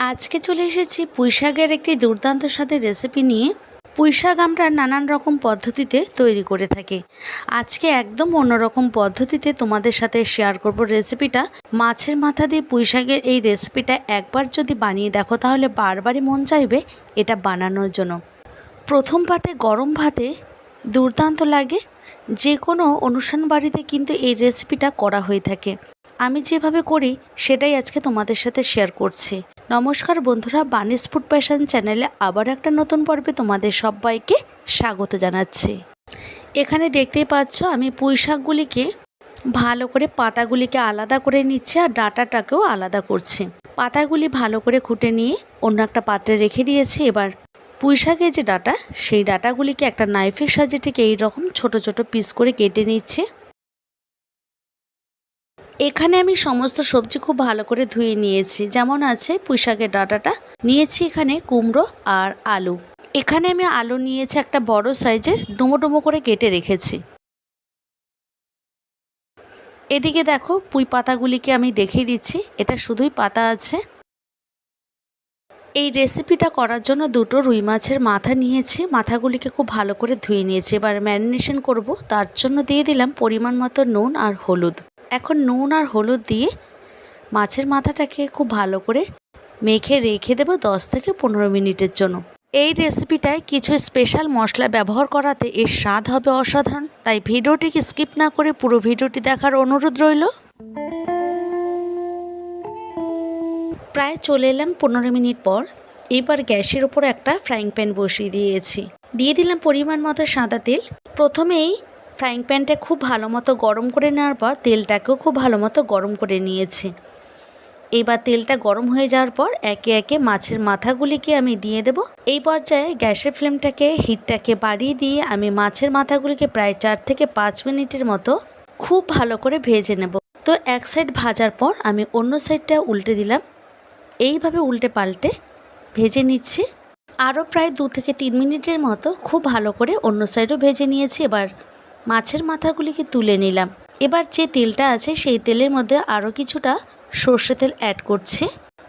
আজকে চলে এসেছি পুঁইশাকের একটি দুর্দান্ত স্বাদের রেসিপি নিয়ে। পুঁইশাক আমরা নানান রকম পদ্ধতিতে তৈরি করে থাকি। আজকে একদম অন্যরকম পদ্ধতিতে তোমাদের সাথে শেয়ার করব রেসিপিটা মাছের মাথা দিয়ে পুঁইশাকের এই রেসিপিটা একবার যদি বানিয়ে দেখো তাহলে বারবারই মন চাইবে এটা বানানোর জন্য। প্রথম পাতে গরম ভাতে দুর্দান্ত লাগে। যে কোনো অনুষ্ঠান বাড়িতে কিন্তু এই রেসিপিটা করা হয়ে থাকে। আমি যেভাবে করি, সেটাই আজকে তোমাদের সাথে শেয়ার করছি। নমস্কার বন্ধুরা, বানিস ফুড প্যাশন চ্যানেলে আবার একটা নতুন পর্বে তোমাদের সবাইকে স্বাগত জানাচ্ছি। এখানে দেখতেই পাচ্ছ, আমি পুঁই শাকগুলিকে ভালো করে পাতাগুলিকে আলাদা করে নিচ্ছে আর ডাটাটাকেও আলাদা করছি। পাতাগুলি ভালো করে খুঁটে নিয়ে অন্য একটা পাত্রে রেখে দিয়েছি। এবার পুঁই শাকের যে ডাটা, সেই ডাটাগুলিকে একটা নাইফের সাহায্যে ঠিক এইরকম ছোট ছোট পিস করে কেটে নিচ্ছে। এখানে আমি সমস্ত সবজি খুব ভালো করে ধুয়ে নিয়েছি। যেমন আছে পুঁইশাকের ডাঁটাটা। নিয়েছি এখানে কুমড়ো আর আলু। এখানে আমি আলু নিয়েছি একটা বড় সাইজের, ডুমো ডুমো করে কেটে রেখেছি। এদিকে দেখো পুঁই পাতাগুলিকে আমি দেখিয়ে দিচ্ছি। এটা শুধুই পাতা আছে। এই রেসিপিটা করার জন্য দুটো রুই মাছের মাথা নিয়েছি। মাথাগুলিকে খুব ভালো করে ধুয়ে নিয়েছি। এবার ম্যারিনেশন করব। তার জন্য দিয়ে দিলাম পরিমাণ মতো নুন আর হলুদ। এখন নুন আর হলুদ দিয়ে মাছের মাথাটাকে খুব ভালো করে মেখে রেখে দেবো দশ থেকে পনেরো মিনিটের জন্য। এই রেসিপিটায় কিছু স্পেশাল মশলা ব্যবহার করাতে এর স্বাদ হবে অসাধারণ। তাই ভিডিওটিকে স্কিপ না করে পুরো ভিডিওটি দেখার অনুরোধ রইল। প্রায় চলে এলাম পনেরো মিনিট পর। এবার গ্যাসের ওপর একটা ফ্রাইং প্যান বসিয়ে দিয়েছি। দিয়ে দিলাম পরিমাণ মতো সাদা তেল। প্রথমেই ফ্রাইং প্যানটা খুব ভালো মতো গরম করে নেওয়ার পর তেলটাকেও খুব ভালো মতো গরম করে নিয়েছি। এবার তেলটা গরম হয়ে যাওয়ার পর একে একে মাছের মাথাগুলিকে আমি দিয়ে দেব। এই পর্যায়ে গ্যাসের ফ্লেমটাকে, হিটটাকে বাড়িয়ে দিয়ে আমি মাছের মাথাগুলিকে প্রায় চার থেকে পাঁচ মিনিটের মতো খুব ভালো করে ভেজে নেব। তো এক সাইড ভাজার পর আমি অন্য সাইডটা উল্টে দিলাম। এইভাবে উল্টে পাল্টে ভেজে নিচ্ছি। আরও প্রায় দু থেকে তিন মিনিটের মতো খুব ভালো করে অন্য সাইডও ভেজে নিয়েছি এবার। মাছের মাথাগুলিকে তুলে নিলাম। এবার যে তেলটা আছে সেই তেলের মধ্যে আরও কিছুটা সর্ষে তেল অ্যাড করছি।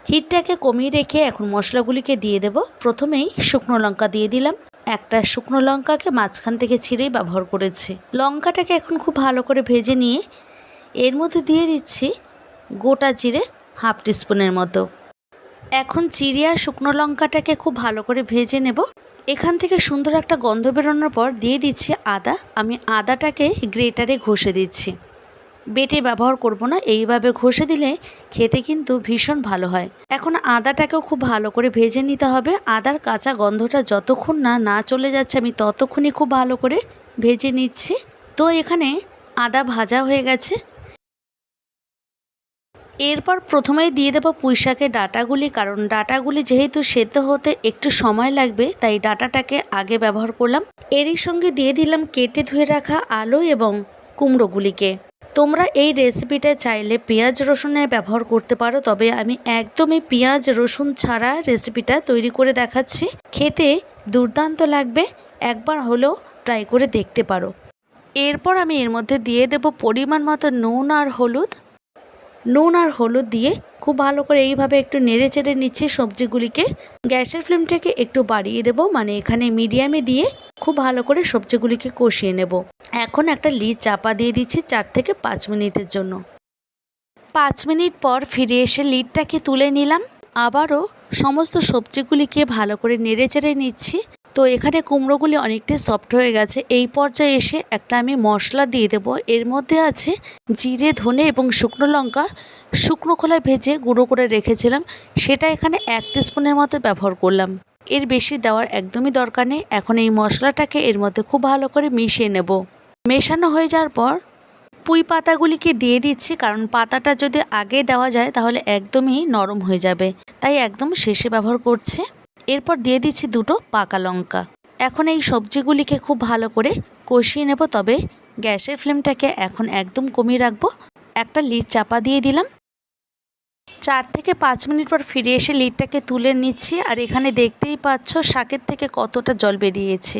হিটটাকে কমিয়ে রেখে এখন মশলাগুলিকে দিয়ে দেব। প্রথমেই শুকনো লঙ্কা দিয়ে দিলাম। একটা শুকনো লঙ্কাকে মাঝখান থেকে ছিঁড়েই ব্যবহার করেছি। লঙ্কাটাকে এখন খুব ভালো করে ভেজে নিয়ে এর মধ্যে দিয়ে দিচ্ছি গোটা জিরে হাফ টিস্পুনের মতো। এখন চিড়িয়া শুকনো লঙ্কাটাকে খুব ভালো করে ভেজে নেব। এখান থেকে সুন্দর একটা গন্ধ বেরোনোর পর দিয়ে দিচ্ছি আদা। আমি আদাটাকে গ্রেটারে ঘষে দিচ্ছি। বেটে ব্যবহার করব না, এইভাবে ঘষে দিলে খেতে কিন্তু ভীষণ ভালো হয়। এখন আদাটাকেও খুব ভালো করে ভেজে নিতে হবে। আদার কাঁচা গন্ধটা যতক্ষণ না না চলে যাচ্ছে, আমি ততক্ষণই খুব ভালো করে ভেজে নিচ্ছি। তো এখানে আদা ভাজা হয়ে গেছে। এরপর প্রথমেই দিয়ে দেবো পুঁইশাকের ডাটাগুলি, কারণ ডাটাগুলি যেহেতু সেদ্ধ হতে একটু সময় লাগবে, তাই ডাটাটাকে আগে ব্যবহার করলাম। এরই সঙ্গে দিয়ে দিলাম কেটে ধুয়ে রাখা আলু এবং কুমড়োগুলিকে। তোমরা এই রেসিপিটা চাইলে পেঁয়াজ রসুনের ব্যবহার করতে পারো, তবে আমি একদমই পেঁয়াজ রসুন ছাড়া রেসিপিটা তৈরি করে দেখাচ্ছি। খেতে দুর্দান্ত লাগবে, একবার হলেও ট্রাই করে দেখতে পারো। এরপর আমি এর মধ্যে দিয়ে দেব পরিমাণ মতো নুন আর হলুদ। নুন আর হলুদ দিয়ে খুব ভালো করে এইভাবে একটু নেড়ে চেড়ে নিচ্ছি সবজিগুলিকে। গ্যাসের ফ্লেমটাকে একটু বাড়িয়ে দেব মানে এখানে মিডিয়ামে দিয়ে খুব ভালো করে সবজিগুলিকে কষিয়ে নেব। এখন একটা লিড চাপা দিয়ে দিচ্ছি চার থেকে পাঁচ মিনিটের জন্য। পাঁচ মিনিট পর ফিরে এসে লিডটাকে তুলে নিলাম। আবারও সমস্ত সবজিগুলিকে ভালো করে নেড়ে চেড়ে নিচ্ছি। তো এখানে কুমড়োগুলি অনেকটাই সফট হয়ে গেছে। এই পর্যায়ে এসে একটা আমি মশলা দিয়ে দেব। এর মধ্যে আছে জিরে, ধনে এবং শুকনো লঙ্কা। শুকনো খোলায় ভেজে গুঁড়ো করে রেখেছিলাম। সেটা এখানে এক স্পুনের মতো ব্যবহার করলাম। এর বেশি দেওয়ার একদমই দরকার নেই। এখন এই মশলাটাকে এর মধ্যে খুব ভালো করে মিশিয়ে নেব। মেশানো হয়ে যাওয়ার পর পুঁই পাতাগুলিকে দিয়ে দিচ্ছি। কারণ পাতাটা যদি আগে দেওয়া যায় তাহলে একদমই নরম হয়ে যাবে। তাই একদম শেষে ব্যবহার করছে। এরপর দিয়ে দিচ্ছি দুটো পাকা লঙ্কা। এখন এই সবজিগুলিকে খুব ভালো করে কষিয়ে নেব, তবে গ্যাসের ফ্লেমটাকে এখন একদম কমিয়ে রাখব। একটা লিড চাপা দিয়ে দিলাম। চার থেকে পাঁচ মিনিট পর ফিরে এসে লিডটাকে তুলে নিচ্ছি, আর এখানে দেখতেই পাচ্ছ শাকের থেকে কতটা জল বেরিয়েছে।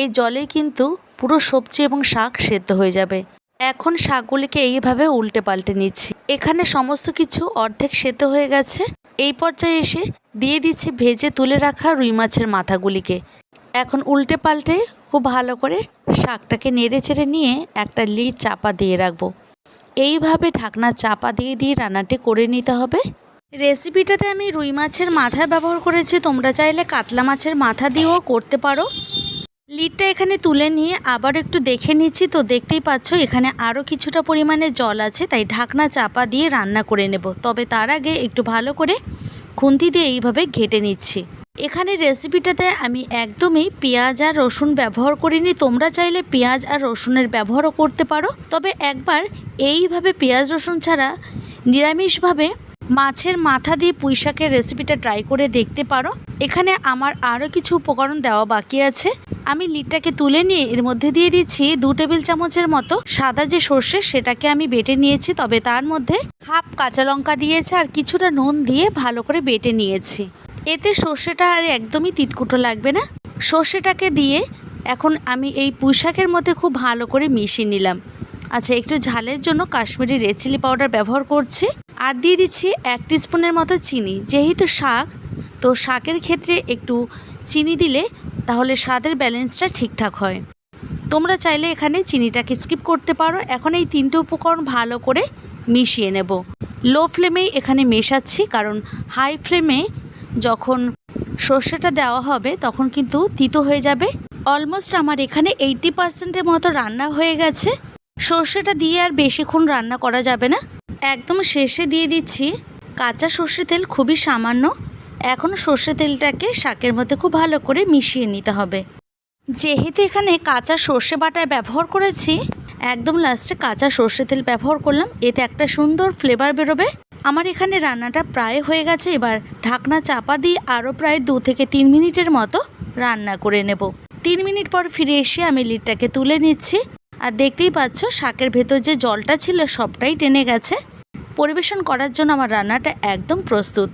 এই জলে কিন্তু পুরো সবজি এবং শাক সেদ্ধ হয়ে যাবে। এখন শাকগুলিকে এইভাবে উল্টে পাল্টে নিচ্ছি। এখানে সমস্ত কিছু অর্ধেক সেদ্ধ হয়ে গেছে। এই পর্যায়ে এসে দিয়ে দিচ্ছি ভেজে তুলে রাখা রুই মাছের মাথাগুলিকে। এখন উল্টে পাল্টে খুব ভালো করে শাকটাকে নেড়ে চেড়ে নিয়ে একটা লিড চাপা দিয়ে রাখব। এইভাবে ঢাকনা চাপা দিয়ে দিয়ে রান্নাটি করে নিতে হবে। রেসিপিটাতে আমি রুই মাছের মাথা ব্যবহার করেছি, তোমরা চাইলে কাতলা মাছের মাথা দিয়েও করতে পারো। লিডটা এখানে তুলে নিয়ে আবার একটু দেখে নিচ্ছি। তো দেখতেই পাচ্ছ, এখানে আরও কিছুটা পরিমাণে জল আছে, তাই ঢাকনা চাপা দিয়ে রান্না করে নেব। তবে তার আগে একটু ভালো করে খুন্তি দিয়ে এইভাবে ঘেটে নিচ্ছি। এখানে রেসিপিটাতে আমি একদমই পেঁয়াজ আর রসুন ব্যবহার করিনি। তোমরা চাইলে পেঁয়াজ আর রসুনের ব্যবহারও করতে পারো। তবে একবার এইভাবে পেঁয়াজ রসুন ছাড়া নিরামিষভাবে মাছের মাথা দিয়ে পুঁই শাকের রেসিপিটা ট্রাই করে দেখতে পারো। এখানে আমার আরও কিছু উপকরণ দেওয়া বাকি আছে। আমি লিডটাকে তুলে নিয়ে এর মধ্যে দিয়ে দিচ্ছি দু টেবিল চামচের মতো সাদা যে সর্ষে সেটাকে আমি বেটে নিয়েছি, তবে তার মধ্যে হাফ কাঁচা লঙ্কা দিয়েছি আর কিছুটা নুন দিয়ে ভালো করে বেটে নিয়েছি। এতে সর্ষেটা আর একদমই তিতকুটো লাগবে না। সর্ষেটাকে দিয়ে এখন আমি এই পুঁই শাকের মধ্যে খুব ভালো করে মিশিয়ে নিলাম। আচ্ছা একটু ঝালের জন্য কাশ্মীরি রেড চিলি পাউডার ব্যবহার করছি। আর দিয়ে দিচ্ছি এক স্পুনের মতো চিনি। যেহেতু শাক, তো শাকের ক্ষেত্রে একটু চিনি দিলে তাহলে স্বাদের ব্যালেন্সটা ঠিকঠাক হয়। তোমরা চাইলে এখানে চিনিটাকে স্কিপ করতে পারো। এখন এই তিনটে উপকরণ ভালো করে মিশিয়ে নেব। লো ফ্লেমেই এখানে মেশাচ্ছি, কারণ হাই ফ্লেমে যখন সর্ষেটা দেওয়া হবে তখন কিন্তু তিতো হয়ে যাবে। অলমোস্ট আমার এখানে এইটটি পার্সেন্টের মতো রান্না হয়ে গেছে। সর্ষেটা দিয়ে আর বেশিক্ষণ রান্না করা যাবে না। একদম শেষে দিয়ে দিচ্ছি। কাঁচা সর্ষে তেল খুবই সামান্য। এখন সর্ষে তেলটাকে শাকের মধ্যে খুব ভালো করে মিশিয়ে নিতে হবে। যেহেতু এখানে কাঁচা সর্ষে বাটায় ব্যবহার করেছি, একদম লাস্টে কাঁচা সর্ষে তেল ব্যবহার করলাম। এতে একটা সুন্দর ফ্লেভার বেরোবে। আমার এখানে রান্নাটা প্রায় হয়ে গেছে। এবার ঢাকনা চাপা দিয়ে আরও প্রায় দু থেকে তিন মিনিটের মতো রান্না করে নেব। তিন মিনিট পর ফিরে এসে আমি লিডটাকে তুলে নিচ্ছি। আর দেখতেই পাচ্ছ, শাকের ভেতর যে জলটা ছিল সবটাই টেনে গেছে। পরিবেশন করার জন্য আমার রান্নাটা একদম প্রস্তুত।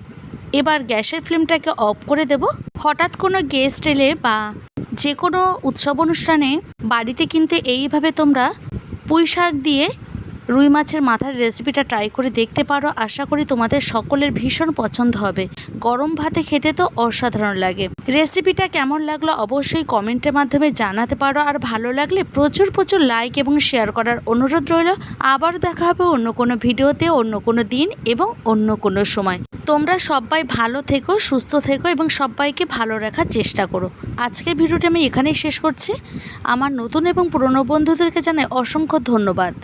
এবার গ্যাসের ফ্লেমটাকে অফ করে দেব। হঠাৎ কোনো গেস্ট এলে বা যে কোনো উৎসব অনুষ্ঠানে বাড়িতে কিন্তু এইভাবে তোমরা পুঁই শাক দিয়ে রুই মাছের মাথার রেসিপিটা ট্রাই করে দেখতে পারো। আশা করি তোমাদের সকলের ভীষণ পছন্দ হবে। গরম ভাতে খেতে তো অসাধারণ লাগে। রেসিপিটা কেমন লাগল অবশ্যই কমেন্টের মাধ্যমে জানাতে পারো। আর ভালো লাগলে প্রচুর প্রচুর লাইক এবং শেয়ার করার অনুরোধ রইল। আবার দেখা হবে অন্য কোনো ভিডিওতে অন্য কোনো দিন এবং অন্য কোনো সময়। তোমরা সবাই ভালো থেকো, সুস্থ থেকো এবং সবাইকে ভালো রাখার চেষ্টা করো। আজকের ভিডিওটা আমি এখানেই শেষ করছি। আমার নতুন এবং পুরনো বন্ধুদেরকে জানাই অসংখ্য ধন্যবাদ।